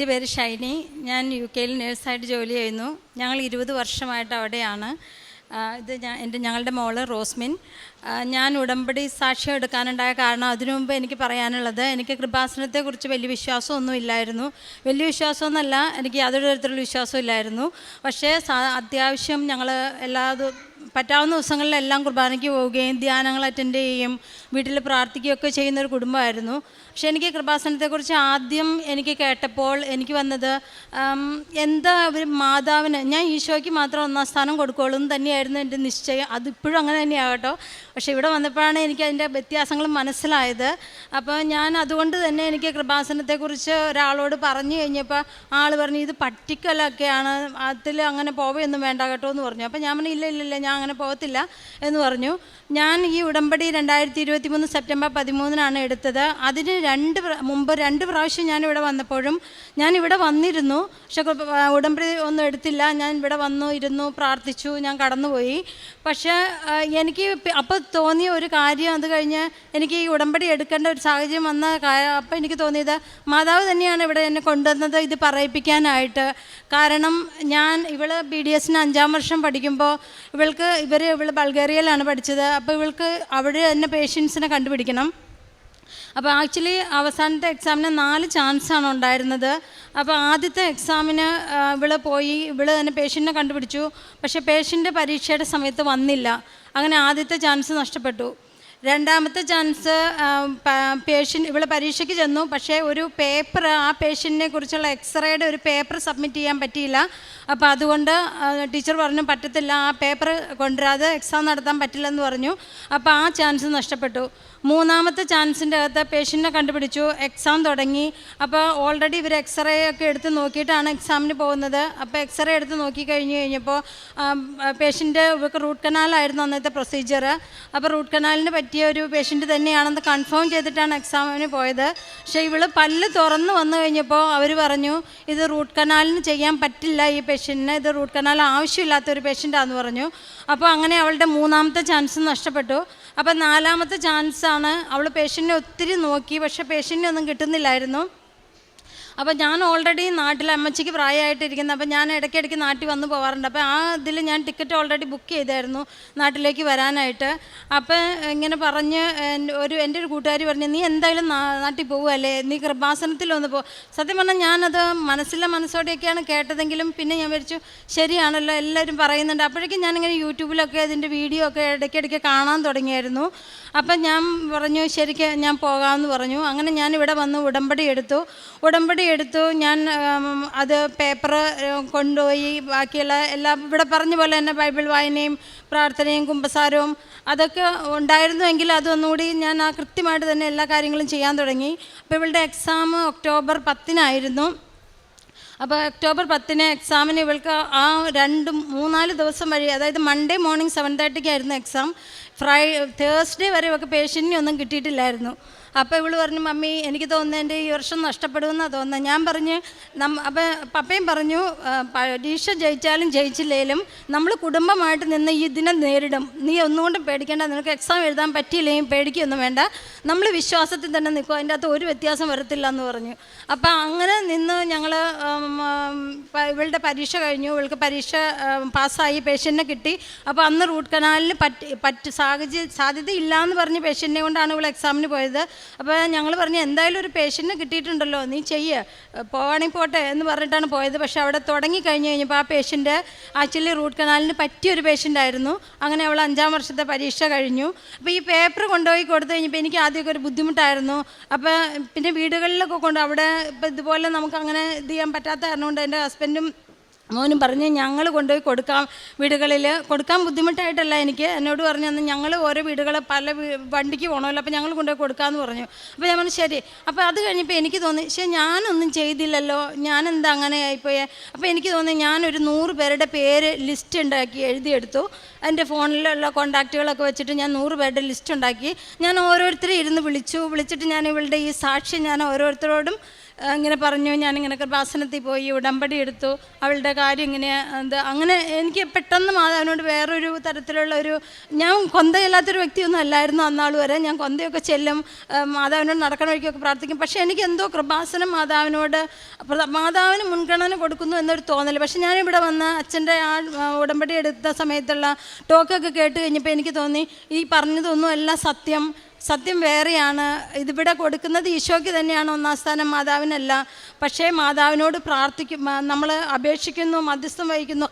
എന്റെ പേര് ഷൈനി. ഞാൻ യു കെയിൽ നേഴ്സായിട്ട് ജോലി ചെയ്യുന്നു. ഞങ്ങൾ ഇരുപത് വർഷമായിട്ട് അവിടെയാണ്. ഇത് ഞാൻ എന്റെ ഞങ്ങളുടെ മോൾ റോസ്മിൻ. ഞാൻ ഉടമ്പടി സാക്ഷ്യം എടുക്കാനുണ്ടായ കാരണം അതിനു മുമ്പ് എനിക്ക് പറയാനുള്ളത് എനിക്ക് കൃപാസനത്തെക്കുറിച്ച് വലിയ വിശ്വാസമൊന്നും ഇല്ലായിരുന്നു. വലിയ വിശ്വാസമൊന്നുമല്ല എനിക്ക് യാതൊരു തരത്തിലുള്ള വിശ്വാസവും ഇല്ലായിരുന്നു. പക്ഷേ അത്യാവശ്യം ഞങ്ങൾ എല്ലാ പറ്റാവുന്ന ദിവസങ്ങളിലെല്ലാം കുർബാനയ്ക്ക് പോവുകയും ധ്യാനങ്ങൾ അറ്റൻഡ് ചെയ്യുകയും വീട്ടിൽ പ്രാർത്ഥിക്കുകയൊക്കെ ചെയ്യുന്ന ഒരു കുടുംബമായിരുന്നു. പക്ഷെ എനിക്ക് കൃപാസനത്തെക്കുറിച്ച് ആദ്യം എനിക്ക് കേട്ടപ്പോൾ എനിക്ക് വന്നത് എന്താ ഒരു മാതാവിന് ഞാൻ ഈശോയ്ക്ക് മാത്രം ഒന്നാം സ്ഥാനം കൊടുക്കുകയുള്ളൂ എന്ന് തന്നെയായിരുന്നു എന്റെ നിശ്ചയം. അതിപ്പോഴും അങ്ങനെ തന്നെയാകട്ടോ പക്ഷേ ഇവിടെ വന്നപ്പോഴാണ് എനിക്ക് അതിന്റെ വ്യത്യാസങ്ങൾ മനസ്സിലായത്. അപ്പോൾ ഞാൻ അതുകൊണ്ട് തന്നെ എനിക്ക് കൃപാസനത്തെക്കുറിച്ച് ഒരാളോട് പറഞ്ഞു കഴിഞ്ഞപ്പോൾ ആൾ പറഞ്ഞു ഇത് പട്ടിക്കലൊക്കെയാണ് അതിൽ അങ്ങനെ പോവുകയൊന്നും വേണ്ട കേട്ടോ എന്ന് പറഞ്ഞു. അപ്പോൾ ഞാൻ പറഞ്ഞു ഇല്ല ഇല്ല ഇല്ല ഞാൻ അങ്ങനെ പോകത്തില്ല എന്ന് പറഞ്ഞു. ഞാൻ ഈ ഉടമ്പടി രണ്ടായിരത്തി ഇരുപത്തി മൂന്ന് സെപ്റ്റംബർ പതിമൂന്നിനാണ് എടുത്തത്. അതിന് രണ്ട് മുമ്പ് രണ്ട് പ്രാവശ്യം ഞാൻ ഇവിടെ വന്നപ്പോഴും ഞാൻ ഇവിടെ വന്നിരുന്നു. പക്ഷെ ഉടമ്പടി ഒന്നും എടുത്തില്ല. ഞാൻ ഇവിടെ വന്നു ഇരുന്നു പ്രാർത്ഥിച്ചു ഞാൻ കടന്നുപോയി. പക്ഷേ എനിക്ക് അപ്പോൾ തോന്നിയ ഒരു കാര്യം അത് കഴിഞ്ഞ് എനിക്ക് ഈ ഉടമ്പടി എടുക്കേണ്ട ഒരു സാഹചര്യം വന്ന അപ്പോൾ എനിക്ക് തോന്നിയത് മാതാവ് തന്നെയാണ് ഇവിടെ എന്നെ കൊണ്ടുവന്നത് ഇത് പറയിപ്പിക്കാനായിട്ട്. കാരണം ഞാൻ ഇവൾ ബി ഡി എസിന് അഞ്ചാം വർഷം പഠിക്കുമ്പോൾ ഇവൾക്ക് ഇവർ ഇവൾ ബൾഗേറിയയിലാണ് പഠിച്ചത്. അപ്പോൾ ഇവൾക്ക് അവിടെ തന്നെ പേഷ്യൻസിനെ കണ്ടുപിടിക്കണം. അപ്പോൾ ആക്ച്വലി അവസാനത്തെ എക്സാമിന് നാല് ചാൻസ് ആണ് ഉണ്ടായിരുന്നത്. അപ്പോൾ ആദ്യത്തെ എക്സാമിന് ഇവൾ പോയി ഇവൾ തന്നെ പേഷ്യന്റിനെ കണ്ടുപിടിച്ചു. പക്ഷേ പേഷ്യന്റ് പരീക്ഷയുടെ സമയത്ത് വന്നില്ല. അങ്ങനെ ആദ്യത്തെ ചാൻസ് നഷ്ടപ്പെട്ടു. രണ്ടാമത്തെ ചാൻസ് പേഷ്യന്റ് ഇവൾ പരീക്ഷയ്ക്ക് ചെന്നു. പക്ഷേ ഒരു പേപ്പർ ആ പേഷ്യന്റിനെ കുറിച്ചുള്ള എക്സ്റേയുടെ ഒരു പേപ്പർ സബ്മിറ്റ് ചെയ്യാൻ പറ്റിയില്ല. അപ്പോൾ അതുകൊണ്ട് ടീച്ചർ പറഞ്ഞു പറ്റത്തില്ല ആ പേപ്പർ കൊണ്ടുവരാതെ എക്സാം നടത്താൻ പറ്റില്ലെന്ന് പറഞ്ഞു. അപ്പോൾ ആ ചാൻസ് നഷ്ടപ്പെട്ടു. മൂന്നാമത്തെ ചാൻസിന്റെ അകത്ത് പേഷ്യന്റിനെ കണ്ടുപിടിച്ചു എക്സാം തുടങ്ങി. അപ്പോൾ ഓൾറെഡി ഇവർ എക്സ്റേ ഒക്കെ എടുത്ത് നോക്കിയിട്ടാണ് എക്സാമിന് പോകുന്നത്. അപ്പോൾ എക്സ്റേ എടുത്ത് നോക്കി കഴിഞ്ഞ് കഴിഞ്ഞപ്പോൾ പേഷ്യന്റ് ഇവർക്ക് റൂട്ട് കനാലായിരുന്നു അന്നത്തെ പ്രൊസീജിയർ അപ്പോൾ റൂട്ട് കനാലിന് പറ്റിയ ഒരു പേഷ്യന്റ് തന്നെയാണെന്ന് കൺഫേം ചെയ്തിട്ടാണ് എക്സാമിന് പോയത്. പക്ഷേ ഇവൾ പല്ല് തുറന്ന് വന്നു കഴിഞ്ഞപ്പോൾ അവർ പറഞ്ഞു ഇത് റൂട്ട് കനാലിന് ചെയ്യാൻ പറ്റില്ല ഈ പേഷ്യന്റിന് ഇത് റൂട്ട് കനാൽ ആവശ്യമില്ലാത്ത ഒരു പേഷ്യന്റാന്ന് പറഞ്ഞു. അപ്പോൾ അങ്ങനെ അവളുടെ മൂന്നാമത്തെ ചാൻസ് നഷ്ടപ്പെട്ടു. അപ്പോൾ നാലാമത്തെ ചാൻസാണ് അവൾ പേഷ്യന്റിനെ ഒത്തിരി നോക്കി. പക്ഷേ പേഷ്യന്റിനെ ഒന്നും കിട്ടുന്നില്ലായിരുന്നു. അപ്പോൾ ഞാൻ ഓൾറെഡി നാട്ടിൽ അമ്മച്ചിക്ക് പ്രായമായിട്ടിരിക്കുന്നത് അപ്പം ഞാൻ ഇടയ്ക്കിടയ്ക്ക് നാട്ടിൽ വന്നു പോകാറുണ്ട് അപ്പോൾ ആ ഇതിൽ ഞാൻ ടിക്കറ്റ് ഓൾറെഡി ബുക്ക് ചെയ്തായിരുന്നു നാട്ടിലേക്ക് വരാനായിട്ട്. അപ്പം ഇങ്ങനെ പറഞ്ഞ് ഒരു എന്റെ ഒരു കൂട്ടുകാരി പറഞ്ഞു നീ എന്തായാലും നാട്ടിൽ പോകുമല്ലേ നീ കൃപാസനത്തിലൊന്ന് പോ. സത്യം പറഞ്ഞാൽ ഞാനത് മനസ്സിലെ മനസ്സോടെയൊക്കെയാണ് കേട്ടതെങ്കിലും പിന്നെ ഞാൻ വിചാരിച്ചു ശരിയാണല്ലോ എല്ലാവരും പറയുന്നുണ്ട്. അപ്പോഴേക്കും ഞാനിങ്ങനെ യൂട്യൂബിലൊക്കെ അതിന്റെ വീഡിയോ ഒക്കെ ഇടയ്ക്കിടയ്ക്ക് കാണാൻ തുടങ്ങിയായിരുന്നു. അപ്പം ഞാൻ പറഞ്ഞു ശരിക്കും ഞാൻ പോകാമെന്ന് പറഞ്ഞു. അങ്ങനെ ഞാൻ ഇവിടെ വന്ന് ഉടമ്പടി എടുത്തു. ഉടമ്പടി എടുത്തു. ഞാൻ അത് പേപ്പർ കൊണ്ടുപോയി. ബാക്കിയുള്ള എല്ലാം ഇവിടെ പറഞ്ഞ പോലെ തന്നെ ബൈബിൾ വായനയും പ്രാർത്ഥനയും കുമ്പസാരവും അതൊക്കെ ഉണ്ടായിരുന്നുവെങ്കിൽ അതൊന്നുകൂടി ഞാൻ ആ കൃത്യമായിട്ട് തന്നെ എല്ലാ കാര്യങ്ങളും ചെയ്യാൻ തുടങ്ങി. അപ്പോൾ ഇവളുടെ എക്സാം ഒക്ടോബർ പത്തിനായിരുന്നു. അപ്പോൾ ഒക്ടോബർ പത്തിന് എക്സാമിന് ഇവൾക്ക് ആ രണ്ട് മൂന്നാൽ ദിവസം വഴി അതായത് മൺഡേ മോർണിംഗ് സെവൻ തേർട്ടിക്കായിരുന്നു എക്സാം ഫ്രൈ തേഴ്സ്ഡേ വരെ ഇവൾക്ക് പേഷ്യന്റിനെ ഒന്നും കിട്ടിയിട്ടില്ലായിരുന്നു. അപ്പോൾ ഇവൾ പറഞ്ഞു മമ്മി എനിക്ക് തോന്നുന്നത് എന്റെ ഈ വർഷം നഷ്ടപ്പെടുമെന്നാണ് തോന്നുന്നത്. ഞാൻ പറഞ്ഞ് നം അപ്പം പപ്പയും പറഞ്ഞു പരീക്ഷ ജയിച്ചാലും ജയിച്ചില്ലേലും നമ്മൾ കുടുംബമായിട്ട് നിന്ന് ഈ ദിനം നേരിടും. നീ ഒന്നുകൊണ്ടും പേടിക്കേണ്ട നിനക്ക് എക്സാം എഴുതാൻ പറ്റിയില്ലെങ്കിൽ പേടിക്കൊന്നും വേണ്ട. നമ്മൾ വിശ്വാസത്തിൽ തന്നെ നിൽക്കും അതിന്റെ അകത്ത് ഒരു വ്യത്യാസം വരത്തില്ല എന്ന് പറഞ്ഞു. അപ്പം അങ്ങനെ നിന്ന് ഞങ്ങൾ ഇവളുടെ പരീക്ഷ കഴിഞ്ഞു. ഇവൾക്ക് പരീക്ഷ പാസ്സായി പേഷ്യന്റിനെ കിട്ടി. അപ്പോൾ അന്ന് റൂട്ട് കനാലിന് പറ്റി പറ്റ് സാഹചര്യ സാധ്യതയില്ല എന്ന് പറഞ്ഞ് പേഷ്യന്റിനെ കൊണ്ടാണ് ഇവൾ എക്സാമിന് പോയത്. അപ്പോൾ ഞങ്ങൾ പറഞ്ഞു എന്തായാലും ഒരു പേഷ്യന്റിനെ കിട്ടിയിട്ടുണ്ടല്ലോ നീ ചെയ്യുക പോവാണെങ്കിൽ പോട്ടെ എന്ന് പറഞ്ഞിട്ടാണ് പോയത്. പക്ഷേ അവിടെ തുടങ്ങി കഴിഞ്ഞ് കഴിഞ്ഞപ്പോൾ ആ പേഷ്യന്റ് ആക്ച്വലി റൂട്ട് കനാലിന് പറ്റിയ ഒരു പേഷ്യന്റ് ആയിരുന്നു. അങ്ങനെ അവൾ അഞ്ചാം വർഷത്തെ പരീക്ഷ കഴിഞ്ഞു. അപ്പോൾ ഈ പേപ്പർ കൊണ്ടുപോയി കൊടുത്തു കഴിഞ്ഞപ്പോൾ എനിക്ക് ആദ്യമൊക്കെ ഒരു ബുദ്ധിമുട്ടായിരുന്നു. അപ്പോൾ പിന്നെ വീടുകളിലൊക്കെ കൊണ്ട് അവിടെ ഇതുപോലെ നമുക്ക് അങ്ങനെ ഇത് ചെയ്യാൻ പറ്റാത്ത കാരണം കൊണ്ട് എന്റെ ഹസ്ബൻഡും മോനും പറഞ്ഞ് ഞങ്ങൾ കൊണ്ടുപോയി കൊടുക്കാം വീടുകളിൽ കൊടുക്കാൻ ബുദ്ധിമുട്ടായിട്ടല്ല എനിക്ക്. എന്നോട് പറഞ്ഞു അന്ന് ഞങ്ങൾ ഓരോ വീടുകൾ പല വണ്ടിക്ക് പോകണമല്ലോ അപ്പോൾ ഞങ്ങൾ കൊണ്ടുപോയി കൊടുക്കാമെന്ന് പറഞ്ഞു. അപ്പോൾ ഞാൻ പറഞ്ഞു ശരി. അപ്പോൾ അത് കഴിഞ്ഞപ്പോൾ എനിക്ക് തോന്നി പക്ഷേ ഞാനൊന്നും ചെയ്തില്ലല്ലോ. ഞാനെന്താ അങ്ങനെ ആയിപ്പോയേ? അപ്പോൾ എനിക്ക് തോന്നി ഞാനൊരു നൂറ് പേരുടെ പേര് ലിസ്റ്റ് ഉണ്ടാക്കി എഴുതിയെടുത്തു. എന്റെ ഫോണിലുള്ള കോണ്ടാക്റ്റുകളൊക്കെ വെച്ചിട്ട് ഞാൻ നൂറ് പേരുടെ ലിസ്റ്റ് ഉണ്ടാക്കി. ഞാൻ ഓരോരുത്തരെ ഇരുന്ന് വിളിച്ചു. വിളിച്ചിട്ട് ഞാൻ ഇവളുടെ ഈ സാക്ഷ്യം ഞാൻ ഓരോരുത്തരോടും ഇങ്ങനെ പറഞ്ഞു ഞാൻ ഇങ്ങനെ കൃപാസനത്തിൽ പോയി ഉടമ്പടി എടുത്തു അവളുടെ കാര്യം ഇങ്ങനെ എന്ത് അങ്ങനെ എനിക്ക് പെട്ടെന്ന് മാതാവിനോട് വേറൊരു തരത്തിലുള്ള ഒരു ഞാൻ കൊന്തയില്ലാത്തൊരു വ്യക്തിയൊന്നും അല്ലായിരുന്നു അന്നാൾ വരെ. ഞാൻ കൊന്തയൊക്കെ ചെല്ലും മാതാവിനോട് നടക്കണ വഴിക്കൊക്കെ പ്രാർത്ഥിക്കും. പക്ഷേ എനിക്ക് എന്തോ കൃപാസനം മാതാവിനോട് മാതാവിന് മുൻഗണന കൊടുക്കുന്നു എന്നൊരു തോന്നൽ പക്ഷേ ഞാനിവിടെ വന്ന് അച്ഛന്റെ ആ, ഉടമ്പടി എടുത്ത സമയത്തുള്ള ടോക്കൊക്കെ കേട്ട് കഴിഞ്ഞപ്പോൾ എനിക്ക് തോന്നി ഈ പറഞ്ഞതൊന്നും അല്ല സത്യം. സത്യം വേറെയാണ്. ഇതിവിടെ കൊടുക്കുന്നത് ഈശോയ്ക്ക് തന്നെയാണ് ഒന്നാം സ്ഥാനം മാതാവിനല്ല. പക്ഷേ മാതാവിനോട് പ്രാർത്ഥിക്കും നമ്മൾ അപേക്ഷിക്കുന്നു മധ്യസ്ഥം വഹിക്കുന്നു.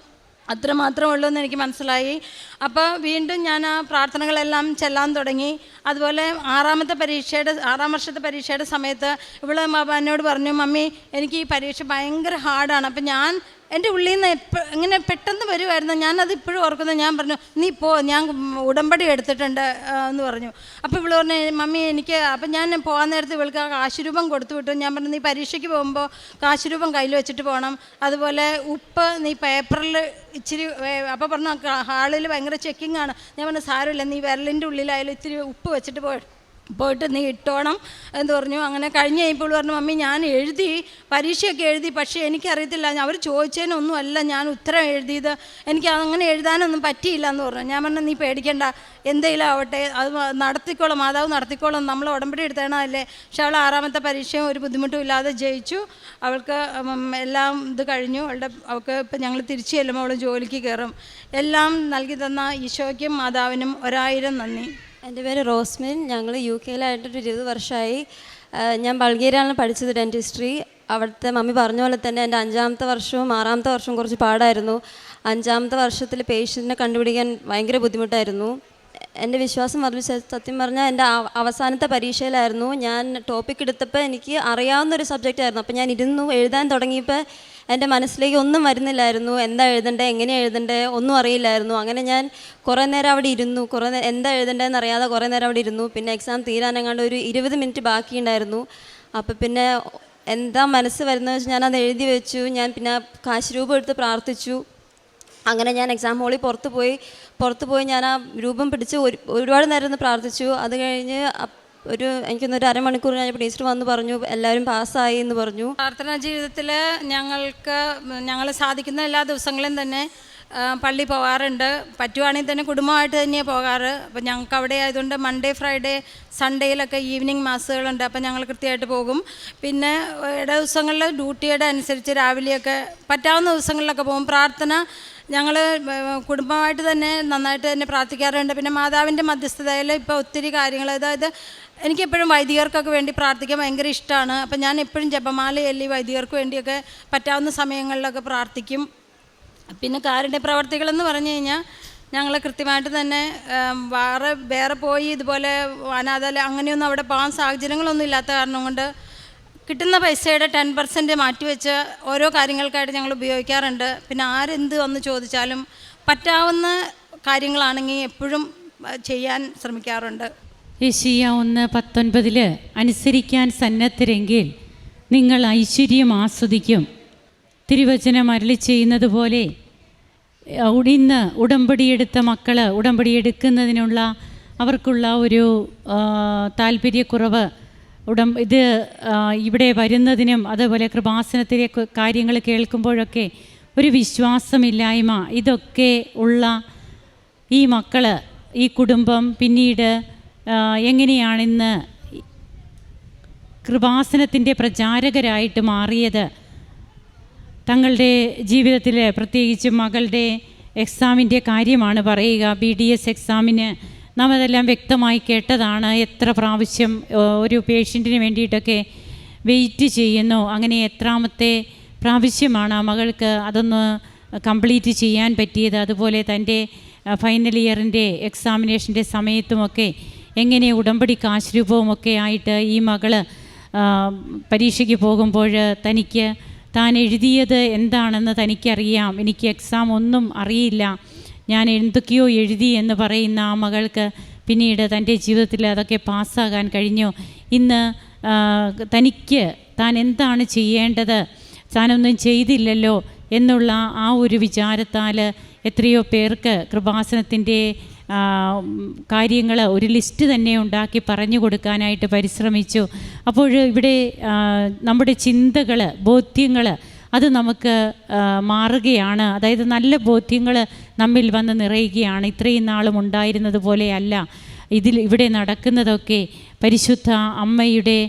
അത്രമാത്രമേ ഉള്ളൂ എന്ന് എനിക്ക് മനസ്സിലായി. അപ്പോൾ വീണ്ടും ഞാൻ ആ പ്രാർത്ഥനകളെല്ലാം ചെല്ലാൻ തുടങ്ങി. അതുപോലെ ആറാമത്തെ പരീക്ഷയുടെ ആറാം വർഷത്തെ പരീക്ഷയുടെ സമയത്ത് ഇവൾ മ- എന്നോട് പറഞ്ഞു മമ്മി എനിക്ക് ഈ പരീക്ഷ ഭയങ്കര ഹാർഡാണ് അപ്പം ഞാൻ എന്റെ ഉള്ളിൽ നിന്ന് എപ്പോൾ ഇങ്ങനെ പെട്ടെന്ന് വരുമായിരുന്നു ഞാനത് ഇപ്പോഴും ഓർക്കുന്നു. ഞാൻ പറഞ്ഞു നീ പോ ഞാൻ ഉടമ്പടി എടുത്തിട്ടുണ്ട് എന്ന് പറഞ്ഞു. അപ്പോൾ ഇവൾ പറഞ്ഞു മമ്മി എനിക്ക് അപ്പം ഞാൻ പോകാൻ നേരത്ത് ഇവൾക്ക് ആ കാശുരൂപം കൊടുത്തു വിട്ടു. ഞാൻ പറഞ്ഞു നീ പരീക്ഷയ്ക്ക് പോകുമ്പോൾ കാശുരൂപം കയ്യിൽ വെച്ചിട്ട് പോകണം അതുപോലെ ഉപ്പ് നീ പേപ്പറിൽ ഇച്ചിരി അപ്പോൾ പറഞ്ഞു ഹാളിൽ ഭയങ്കര ചെക്കിംഗ് ആണ് ഞാൻ പറഞ്ഞു സാരമില്ല നീ വിരലിന്റെ ഉള്ളിലായാലും ഇത്തിരി ഉപ്പ് വെച്ചിട്ട് പോയി പോയിട്ട് നീ ഇട്ടോണം എന്ന് പറഞ്ഞു. അങ്ങനെ കഴിഞ്ഞ് കഴിഞ്ഞപ്പോൾ പറഞ്ഞു മമ്മി ഞാൻ എഴുതി പരീക്ഷയൊക്കെ എഴുതി പക്ഷേ എനിക്കറിയത്തില്ല. അവർ ചോദിച്ചതിനൊന്നുമല്ല ഞാൻ ഉത്തരം എഴുതിയത്. എനിക്ക് അങ്ങനെ എഴുതാനൊന്നും പറ്റിയില്ല എന്ന് പറഞ്ഞു. ഞാൻ പറഞ്ഞു നീ പേടിക്കേണ്ട. എന്തെങ്കിലും ആവട്ടെ. അത് നടത്തിക്കോളും. മാതാവ് നടത്തിക്കോളും. നമ്മൾ ഉടമ്പടി എടുത്തേണതല്ലേ. പക്ഷെ അവൾ ആറാമത്തെ പരീക്ഷയും ഒരു ബുദ്ധിമുട്ടും ഇല്ലാതെ ജയിച്ചു. അവൾക്ക് എല്ലാം ഇത് കഴിഞ്ഞു. അവളുടെ അവൾക്ക് ഇപ്പം ഞങ്ങൾ തിരിച്ചു ചെല്ലുമ്പോൾ അവൾ ജോലിക്ക് കയറും. എല്ലാം നൽകി തന്ന ഈശോയ്ക്കും മാതാവിനും ഒരായിരം നന്ദി. എന്റെ പേര് റോസ്മിൻ. ഞങ്ങൾ യു കെയിലായിട്ടൊരു ഇരുപത് വർഷമായി ഞാൻ ബൾഗേരിയയിലാണ് പഠിച്ചത് ഡെന്റിസ്ട്രി അവിടുത്തെ മമ്മി പറഞ്ഞ പോലെ തന്നെ എന്റെ അഞ്ചാമത്തെ വർഷവും ആറാമത്തെ വർഷവും കുറച്ച് പാടായിരുന്നു. അഞ്ചാമത്തെ വർഷത്തിൽ പേഷ്യന്റിനെ കണ്ടുപിടിക്കാൻ ഭയങ്കര ബുദ്ധിമുട്ടായിരുന്നു. എന്റെ വിശ്വാസം വർദ്ധിച്ച സത്യം പറഞ്ഞാൽ എന്റെ അവസാനത്തെ പരീക്ഷയിലായിരുന്നു. ഞാൻ ടോപ്പിക് എടുത്തപ്പോൾ എനിക്ക് അറിയാവുന്ന ഒരു സബ്ജക്റ്റ് ആയിരുന്നു. അപ്പോൾ ഞാൻ ഇരുന്നു എഴുതാൻ തുടങ്ങിയപ്പോൾ എന്റെ മനസ്സിലേക്ക് ഒന്നും വരുന്നില്ലായിരുന്നു. എന്താ എഴുതണ്ടേ? എങ്ങനെ എഴുതണ്ടേ? ഒന്നും അറിയില്ലായിരുന്നു. അങ്ങനെ ഞാൻ കുറേ നേരം അവിടെ ഇരുന്നു. കുറേ നേരം എന്താ എഴുതണ്ടേന്ന് അറിയാതെ കുറേ നേരം അവിടെ ഇരുന്നു. പിന്നെ എക്സാം തീരാനെങ്ങാണ്ട് ഒരു ഇരുപത് മിനിറ്റ് ബാക്കി ഉണ്ടായിരുന്നു അപ്പോൾ പിന്നെ എന്താ മനസ്സ് വരുന്നത് വെച്ച് ഞാനത് എഴുതി വെച്ചു. ഞാൻ പിന്നെ കാശ് രൂപം എടുത്ത് പ്രാർത്ഥിച്ചു. അങ്ങനെ ഞാൻ എക്സാം ഹോളിൽ പുറത്ത് പോയി. പുറത്ത് പോയി ഞാൻ ആ രൂപം പിടിച്ച് ഒരു ഒരുപാട് നേരം ഒന്ന് പ്രാർത്ഥിച്ചു. അത് കഴിഞ്ഞ് ഒരു എനിക്കൊന്നൊരു അരമണിക്കൂർ കഴിഞ്ഞപ്പോൾ ടീച്ചർ വന്ന് പറഞ്ഞു എല്ലാവരും പാസ്സായി എന്ന് പറഞ്ഞു. പ്രാർത്ഥനാ ജീവിതത്തിൽ ഞങ്ങൾക്ക് ഞങ്ങൾ സാധിക്കുന്ന എല്ലാ ദിവസങ്ങളും തന്നെ പള്ളി പോകാറുണ്ട് പറ്റുവാണെങ്കിൽ തന്നെ കുടുംബമായിട്ട് തന്നെയാണ് പോകാറ്. അപ്പം ഞങ്ങൾക്ക് അവിടെ ആയതുകൊണ്ട് മൺഡേ ഫ്രൈഡേ സൺഡേയിലൊക്കെ ഈവനിങ് മാസുകളുണ്ട് അപ്പം ഞങ്ങൾ കൃത്യമായിട്ട് പോകും. പിന്നെ ഇട ദിവസങ്ങളിൽ ഡ്യൂട്ടിയുടെ അനുസരിച്ച് രാവിലെയൊക്കെ പറ്റാവുന്ന ദിവസങ്ങളിലൊക്കെ പോകും. പ്രാർത്ഥന ഞങ്ങൾ കുടുംബമായിട്ട് തന്നെ നന്നായിട്ട് തന്നെ പ്രാർത്ഥിക്കാറുണ്ട്. പിന്നെ മാതാവിന്റെ മധ്യസ്ഥതയിൽ ഇപ്പോൾ ഒത്തിരി കാര്യങ്ങൾ അതായത് എനിക്കെപ്പോഴും വൈദികർക്കൊക്കെ വേണ്ടി പ്രാർത്ഥിക്കാൻ ഭയങ്കര ഇഷ്ടമാണ് അപ്പം ഞാൻ എപ്പോഴും ജപമാല ചൊല്ലി വൈദികർക്ക് വേണ്ടിയൊക്കെ പറ്റാവുന്ന സമയങ്ങളിലൊക്കെ പ്രാർത്ഥിക്കും. പിന്നെ കാരുടെ പ്രവർത്തികളെന്ന് പറഞ്ഞു കഴിഞ്ഞാൽ ഞങ്ങൾ കൃത്യമായിട്ട് തന്നെ വേറെ വേറെ പോയി ഇതുപോലെ അനാഥാലയം അങ്ങനെയൊന്നും അവിടെ പോകാൻ സാഹചര്യങ്ങളൊന്നും ഇല്ലാത്ത കാരണം കൊണ്ട് കിട്ടുന്ന പൈസയുടെ ടെൻ പെർസെന്റ് മാറ്റിവെച്ച് ഓരോ കാര്യങ്ങൾക്കായിട്ട് ഞങ്ങൾ ഉപയോഗിക്കാറുണ്ട്. പിന്നെ ആരെന്ത് വന്ന് ചോദിച്ചാലും പറ്റാവുന്ന കാര്യങ്ങളാണെങ്കിൽ എപ്പോഴും ചെയ്യാൻ ശ്രമിക്കാറുണ്ട്. യശിയ ഒന്ന് പത്തൊൻപതിൽ അനുസരിക്കാൻ സന്നദ്ധരെങ്കിൽ നിങ്ങൾ ഐശ്വര്യം ആസ്വദിക്കും. തിരുവചനം അരളി ചെയ്യുന്നത് പോലെ ഇന്ന് ഉടമ്പടിയെടുത്ത മക്കൾ ഉടമ്പടിയെടുക്കുന്നതിനുള്ള അവർക്കുള്ള ഒരു താല്പര്യക്കുറവ് ഉടം ഇത് ഇവിടെ വരുന്നതിനും അതുപോലെ കൃപാസനത്തിലെ കാര്യങ്ങൾ കേൾക്കുമ്പോഴൊക്കെ ഒരു വിശ്വാസമില്ലായ്മ. ഇതൊക്കെ ഉള്ള ഈ മക്കൾ ഈ കുടുംബം പിന്നീട് എങ്ങനെയാണിന്ന് കൃപാസനത്തിന്റെ പ്രചാരകരായിട്ട് മാറിയത്? തങ്ങളുടെ ജീവിതത്തിൽ പ്രത്യേകിച്ച് മകളുടെ എക്സാമിന്റെ കാര്യമാണ് പറയുക. ബി ഡി എസ് എക്സാമിന് നാം അതെല്ലാം വ്യക്തമായി കേട്ടതാണ്. എത്ര പ്രാവശ്യം ഒരു പേഷ്യന്റിന് വേണ്ടിയിട്ടൊക്കെ വെയിറ്റ് ചെയ്യുന്നു. അങ്ങനെ എത്രാമത്തെ പ്രാവശ്യമാണ് ആ മകൾക്ക് അതൊന്ന് കംപ്ലീറ്റ് ചെയ്യാൻ പറ്റിയത്. അതുപോലെ തന്റെ ഫൈനൽ ഇയറിന്റെ എക്സാമിനേഷന്റെ സമയത്തുമൊക്കെ എങ്ങനെ ഉടമ്പടി കാശ്രൂപവുമൊക്കെ ആയിട്ട് ഈ മകൾ പരീക്ഷയ്ക്ക് പോകുമ്പോൾ തനിക്ക് താൻ എഴുതിയത് എന്താണെന്ന് തനിക്കറിയാം. എനിക്ക് എക്സാം ഒന്നും അറിയില്ല. ഞാൻ എന്തൊക്കെയോ എഴുതി എന്ന് പറയുന്ന ആ മകൾക്ക് പിന്നീട് തന്റെ ജീവിതത്തിൽ അതൊക്കെ പാസ്സാകാൻ കഴിഞ്ഞു. ഇന്ന് തനിക്ക് താൻ എന്താണ് ചെയ്യേണ്ടത്? താനൊന്നും ചെയ്തില്ലല്ലോ എന്നുള്ള ആ ഒരു വിചാരത്താൽ എത്രയോ പേർക്ക് കൃപാസനത്തിന്റെ കാര്യങ്ങൾ ഒരു ലിസ്റ്റ് തന്നെ ഉണ്ടാക്കി പറഞ്ഞു കൊടുക്കാനായിട്ട് പരിശ്രമിച്ചു. അപ്പോൾ ഇവിടെ നമ്മുടെ ചിന്തകൾ ബോധ്യങ്ങൾ അത് നമുക്ക് മാറുകയാണ്. അതായത് നല്ല ബോധ്യങ്ങൾ നമ്മിൽ വന്ന് നിറയുകയാണ്. ഇത്രയും നാളും ഉണ്ടായിരുന്നത് പോലെയല്ല ഇതിൽ ഇവിടെ നടക്കുന്നതൊക്കെ പരിശുദ്ധ അമ്മയുടെ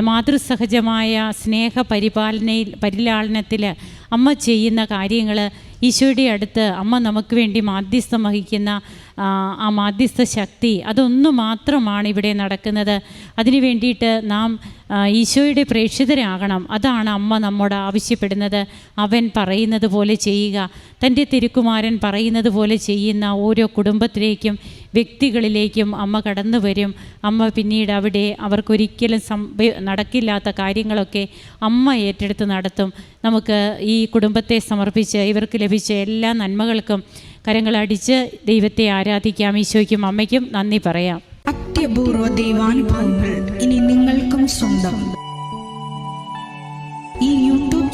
മാതൃസഹജമായ സ്നേഹ പരിപാലനയിൽ പരിലാളനത്തിൽ അമ്മ ചെയ്യുന്ന കാര്യങ്ങൾ ഈശോയുടെ അടുത്ത് അമ്മ നമുക്ക് വേണ്ടി മാധ്യസ്ഥം വഹിക്കുന്ന ആ, മാധ്യസ്ഥ ശക്തി അതൊന്നു മാത്രമാണ് ഇവിടെ നടക്കുന്നത്. അതിനു വേണ്ടിയിട്ട് നാം ഈശോയുടെ പ്രേക്ഷിതരാകണം. അതാണ് അമ്മ നമ്മോട് ആവശ്യപ്പെടുന്നത്. അവൻ പറയുന്നത് പോലെ ചെയ്യുക. തന്റെ തിരുക്കുമാരൻ പറയുന്നത് പോലെ ചെയ്യുന്ന ഓരോ കുടുംബത്തിലേക്കും വ്യക്തികളിലേക്കും അമ്മ കടന്നു വരും. അമ്മ പിന്നീട് അവിടെ അവർക്കൊരിക്കലും സംഭ നടക്കില്ലാത്ത കാര്യങ്ങളൊക്കെ അമ്മ ഏറ്റെടുത്ത് നടത്തും. നമുക്ക് ഈ കുടുംബത്തെ സമർപ്പിച്ച് ഇവർക്ക് ലഭിച്ച എല്ലാ നന്മകൾക്കും കരങ്ങളടിച്ച് ദൈവത്തെ ആരാധിക്കാം. ഈശോയ്ക്കും അമ്മയ്ക്കും നന്ദി പറയാം. അത്യപൂർവ ദൈവാനുഭവങ്ങൾ ഇനി നിങ്ങൾക്കും സ്വന്തം.